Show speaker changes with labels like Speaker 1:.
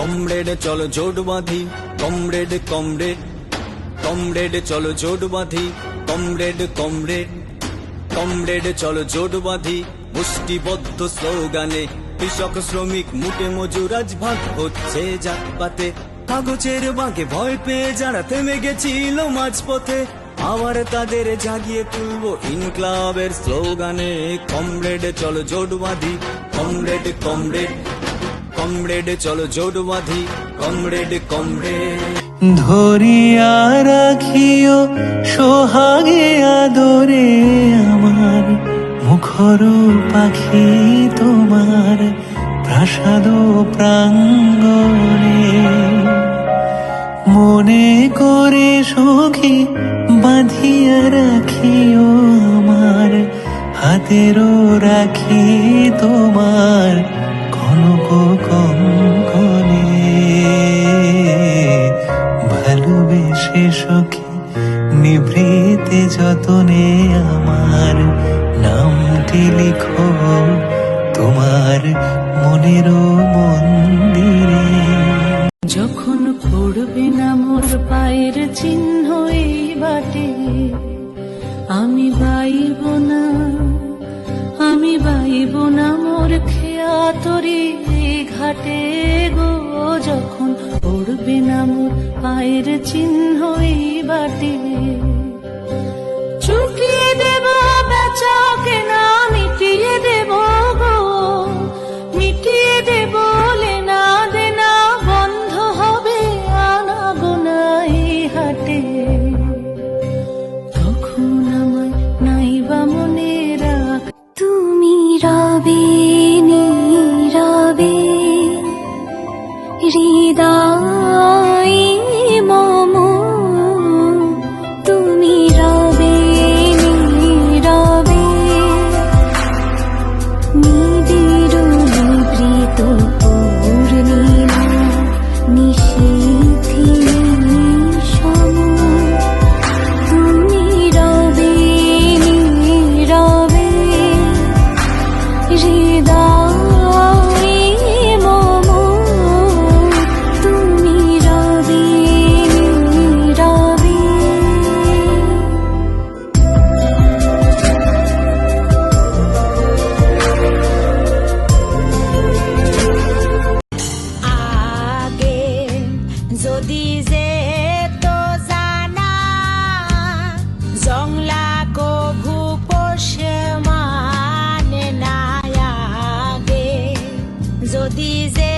Speaker 1: Comrade, চলো জোট বাঁধি। কমরেড কমরেড কমরেড, চলো জোট বাঁধি। কমরেড কমরেড কমরেড, চলো জোট বাঁধি। মুষ্টিবদ্ধ স্লোগানে কৃষক, শ্রমিক, মুটে মজুর, আজ ভাগ হচ্ছে জাতপাতে। কাগজের বাঁকে ভয় পেয়ে যারা থেমে গেছিল মাঝপথে, আবার তাদের জাগিয়ে তুলবো ইনক্লাবের স্লোগানে। কমরেড, চলো জোট বাঁধি। কমরেড কমরেড কমরেড, চলো জোট বাঁধি। Comrade comrade.
Speaker 2: ধরিয়া রাখিও সোহাগে আদরে আমার। মুখর পাখি তোমার প্রাসাদ প্রাঙ্গণে। মনে করে সখী বাঁধিয়া রাখিও আমার। হাতেরও রাখি তোমার সখী যতনে আমার নামটি লিখো। তোমার মনের মন্দিরে।
Speaker 3: যখন পড়বে না মোর পায়ের চিহ্ন এই বাটে তরি ঘাটে গো, যখন পড়বে না পায়ের চিহ্ন এই বাটে। চুকিয়ে দেব বেচা কেনা মিটিয়ে দেব গো, মিটিয়ে দেব লেনা দেনা, বন্ধ হবে আনা গোনা এই হাটে। তখন আমায় নাইবা মনে রাখ,
Speaker 4: তুমি রবে
Speaker 5: 味道。মানে না আগে যদি যে